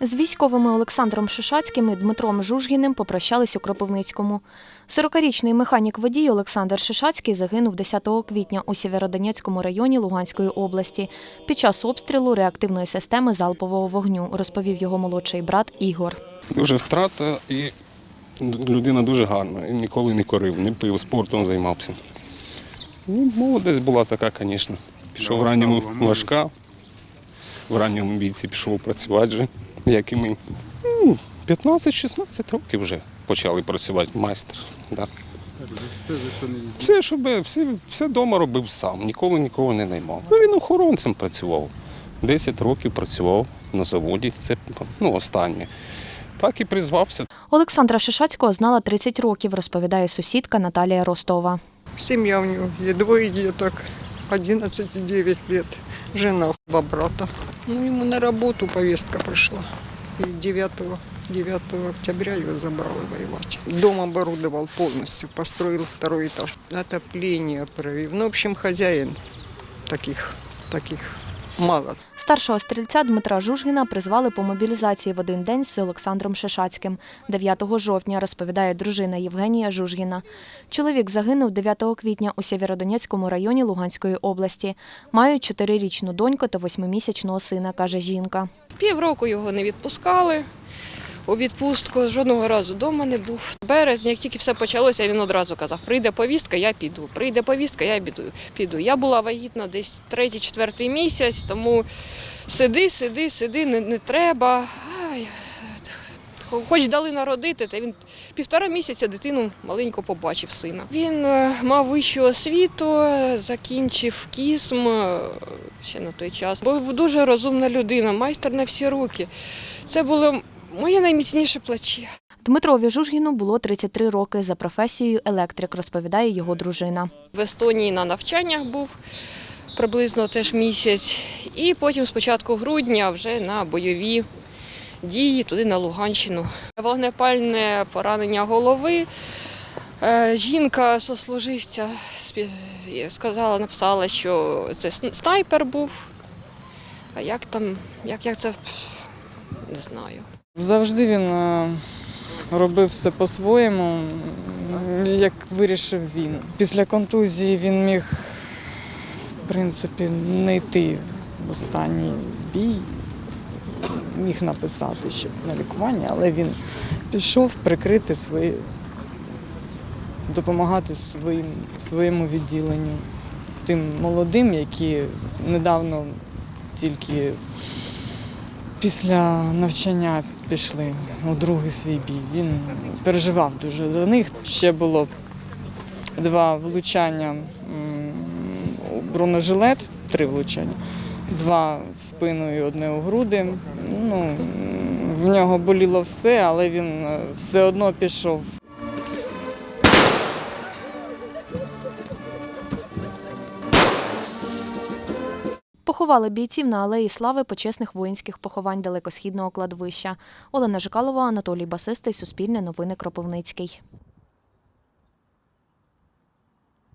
З військовими Олександром Шишацьким і Дмитром Жужгіним попрощались у Кропивницькому. 40-річний механік водій Олександр Шишацький загинув 10 квітня у Сєвєродонецькому районі Луганської області під час обстрілу реактивної системи залпового вогню, розповів його молодший брат Ігор. Дуже втрата і людина дуже гарна. І ніколи не корив, не пив, спортом займався. Ну, молодець була така, звісно. Пішов в ранньому важка, в ранньому віці пішов працювати вже, як і ми. Ну, 15-16 років вже почали працювати майстер. Да. Все, що не Все, що все, все вдома робив сам, ніколи нікого не наймав. Ну, він охоронцем працював. 10 років працював на заводі, це ну, останнє. Так і призвався. Олександра Шишацького знала 30 років, розповідає сусідка Наталія Ростова. Семья у него, и двое деток, 11 и 9 лет. Жена, два брата. Ну, ему на работу повестка пришла. И 9, 9 октября его забрали воевать. Дом оборудовал полностью, построил второй этаж. Отопление провел. Ну, в общем, хозяин таких, таких мало. Старшого стрільця Дмитра Жужгіна призвали по мобілізації в один день з Олександром Шишацьким 9 жовтня, розповідає дружина Євгенія Жужгіна. Чоловік загинув 9 квітня у Сєвєродонецькому районі Луганської області. Мають чотирирічну доньку та восьмимісячного сина, каже жінка. Півроку його не відпускали у відпустку, жодного разу вдома не був. В березні, як тільки все почалося, він одразу казав: прийде повістка, я піду. Прийде повістка, я піду. піду. Я була вагітна десь третій-четвертий місяць, тому сиди, сиди, сиди, не, не треба. Ай, Хоч дали народити, та він півтора місяця дитину маленько побачив сина. Він е, мав вищу освіту, закінчив кісм е, ще на той час. Був дуже розумна людина, майстер на всі руки. Це було моє найміцніше плече. Дмитрові Жужгіну було 33 роки. За професією електрик, розповідає його дружина. В Естонії на навчаннях був приблизно теж місяць. І потім з початку грудня вже на бойові дії туди на Луганщину. Вогнепальне поранення голови. Е, Жінка сослуживця сказала, написала, що це снайпер був. А як там, як, як це не знаю. Завжди він е, робив все по-своєму, як вирішив він. Після контузії він міг, в принципі, не йти в останній бій. Міг написати ще на лікування, але він пішов прикрити свої, допомагати своїм, своєму відділенню, тим молодим, які недавно тільки після навчання пішли у другий свій бій. Він переживав дуже за них. Ще було два влучання у бронежилет, три влучання, два в спину і одне у груди. Ну, в нього боліло все, але він е, все одно пішов. Поховали бійців на алеї слави почесних воїнських поховань далекосхідного кладовища. Олена Жикалова, Анатолій Басистий, Суспільне новини Кропивницький.